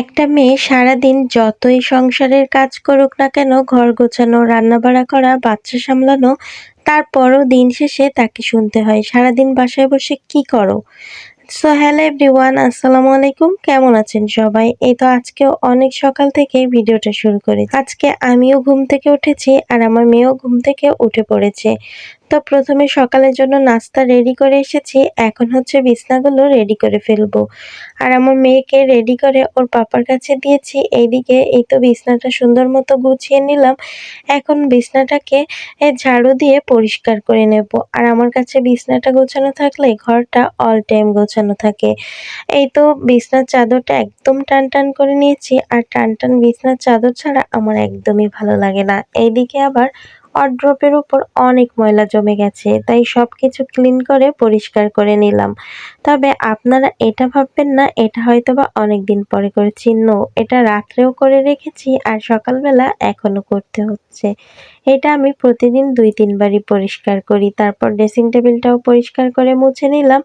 একটা মেয়ে সারাদিন যতই সংসারের কাজ করুক না কেন, ঘর গোছানো রান্না রান্নাবাড়া করা, বাচ্চা সামলানো, তারপরও দিন শেষে তাকে শুনতে হয়। সারাদিন বাসায় বসে কি করো? সো হ্যালো এভরিওয়ান আসসালামু আলাইকুম। কেমন আছেন সবাই? এই তো আজকেও অনেক সকাল থেকে ভিডিওটা শুরু করি আজকে আমিও ঘুম থেকে উঠেছি আর আমার মেয়েও ঘুম থেকে উঠে পড়েছে। তো প্রথমে সকালের জন্য নাস্তা রেডি করে এসেছি। এখন হচ্ছে বিছনাগুলো রেডি করে ফেলব। আর আমার মেয়েকে রেডি করে ওর পাপার কাছে দিয়েছি। এইদিকে এই তো বিছনাটা সুন্দর মতো গুছিয়ে নিলাম। এখন বিছনাটাকে ঝাড়ু দিয়ে পরিষ্কার করে নেব। আর আমার কাছে বিছনাটা গোছানো থাকলে ঘরটা অল টাইম গোছানো থাকে। এই তো বিছনার চাদরটা একদম টান টান করে নিয়েছি। আর টান টান বিছনার চাদর ছাড়া আমার একদমই ভালো লাগে না। এইদিকে আবার অড্রপের উপর অনেক ময়লা জমে গেছে, তাই সব কিছু ক্লিন করে পরিষ্কার করে নিলাম। তবে আপনারা এটা ভাববেন না, এটা হয়তো বা অনেক দিন পরে করেছি। নো এটা রাত্রেও করে রেখেছি আর সকালবেলা এখনও করতে হচ্ছে। এটা আমি প্রতিদিন দুই তিনবারই পরিষ্কার করি। তারপর ড্রেসিং টেবিলটাও পরিষ্কার করে মুছে নিলাম।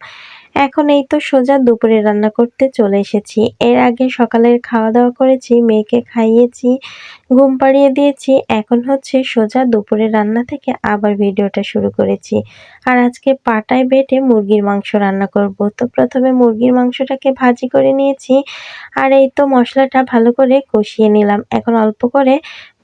এখন এই তো সোজা দুপুরে রান্না করতে চলে এসেছি। এর আগে সকালের খাওয়া দাওয়া করেছি, মেয়েকে খাইয়েছি, ঘুম পাড়িয়ে দিয়েছি। এখন হচ্ছে সোজা দুপুরে রান্না থেকে আবার ভিডিওটা শুরু করেছি। আর আজকে পাটায় বেটে মুরগির মাংস রান্না করব। তো প্রথমে মুরগির মাংসটাকে ভাজি করে নিয়েছি। আর এই তো মশলাটা ভালো করে কষিয়ে নিলাম। এখন অল্প করে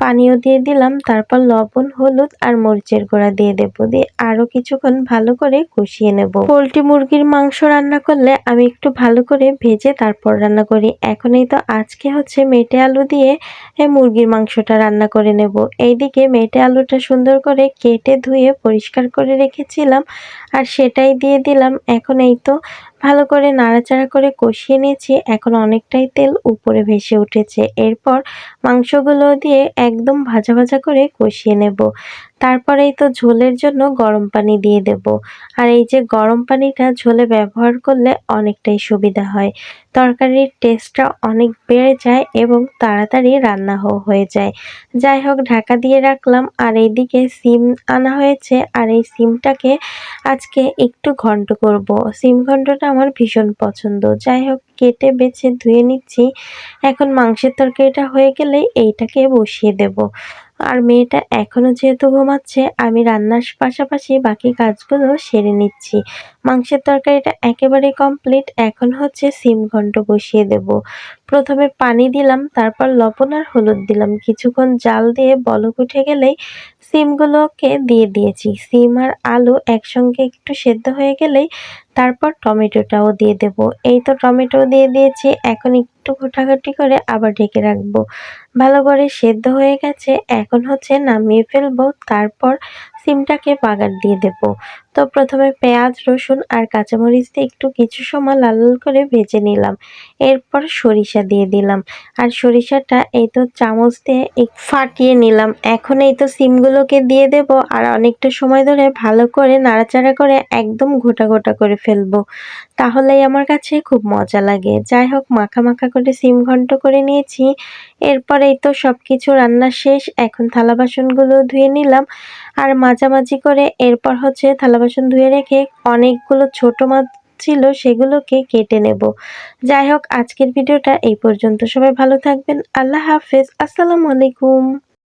পানিও দিয়ে দিলাম, তারপর লবণ, হলুদ আর মরিচের গুঁড়া দিয়ে দেবো। দিয়ে আরও কিছুক্ষণ ভালো করে কষিয়ে নেব। পোলট্রি মুরগির মাংস রান্না করলে আমি একটু ভালো করে ভেজে তারপর রান্না করি। এখনই তো আজকে হচ্ছে মেটে আলু দিয়ে মুরগির মাংসটা রান্না করে নেব। এইদিকে মেটে আলুটা সুন্দর করে কেটে ধুয়ে পরিষ্কার করে রেখেছিলাম আর সেটাই দিয়ে দিলাম। এখন এই তো ভালো করে নাড়াচাড়া করে কষিয়ে নিয়েছি। এখন অনেকটাই তেল উপরে ভেসে উঠেছে। এরপর মাংসগুলো দিয়ে একদম ভাজা ভাজা করে কষিয়ে নেব। তারপরেই তো ঝোলের জন্য গরম পানি দিয়ে দেব। আর এই যে গরম পানিটা ঝোলে ব্যবহার করলে অনেকটাই সুবিধা হয়। তরকারির টেস্টটা অনেক বেড়ে যায় এবং তাড়াতাড়ি রান্না হয়ে যায়। যাই হোক, ঢাকা দিয়ে রাখলাম। আর এইদিকে সিম আনা হয়েছে। আর এই সিমটাকে আজকে একটু ঘন্ট করব। সিম ঘন্টটা আমার ভীষণ পছন্দ। যাই হোক, কেটে বেছে ধুয়ে নিচ্ছি। এখন মাংসের তরকারিটা হয়ে গেলে এইটাকে বসিয়ে দেব। আর মেয়েটা এখনও যেহেতু ঘুমাচ্ছে, আমি রান্নার পাশাপাশি বাকি কাজগুলো সেরে নিচ্ছি। মাংসের তরকারিটা একেবারে কমপ্লিট এখন হচ্ছে সিম ঘন্ট বসিয়ে দেব। প্রথমে পানি দিলাম, তারপর লবণ আর হলুদ দিলাম। কিছুক্ষণ জাল দিয়ে বলক উঠে গেলেই সিমগুলোকে দিয়ে দিয়েছি। সিম আর আলু একসঙ্গে একটু সেদ্ধ হয়ে গেলেই তারপর টমেটোটাও দিয়ে দেব। এই তো টমেটো দিয়ে দিয়েছি, এখন একটু ঘোটাঘুটি করে আবার ঢেকে রাখব। ভালো করে সেদ্ধ হয়ে গেছে, এখন হচ্ছে নামিয়ে ফেলব, তারপর সিমটাকে বাগার দিয়ে দেব। তো প্রথমে পেঁয়াজ, রসুন আর কাঁচামরিচ দিয়ে একটু কিছু সময় লাল লাল করে ভেজে নিলাম। এরপর সরিষা দিয়ে দিলাম। আর সরিষাটা এই তো চামচ দিয়ে ফাটিয়ে নিলাম। এখন এই তো সিমগুলোকে দিয়ে দেব আর অনেকটা সময় ধরে ভালো করে নাড়াচাড়া করে একদম গোটা গোটা করে ফেলব। তাহলেই আমার কাছে খুব মজা লাগে। যাই হোক, মাখা মাখা করে সিম ঘন্ট করে নিয়েছি। এরপর এই তো সব কিছু রান্না শেষ, এখন থালা বাসনগুলো ধুয়ে নিলাম। আর মাঝামাঝি করে এরপর হচ্ছে থালা বাসন ধুয়ে রেখে অনেকগুলো ছোট মাছ ছিল সেগুলোকে কেটে নেব। যাই হোক, আজকের ভিডিওটা এই পর্যন্ত। সবাই ভালো থাকবেন। আল্লাহ হাফেজ। আসসালামু আলাইকুম।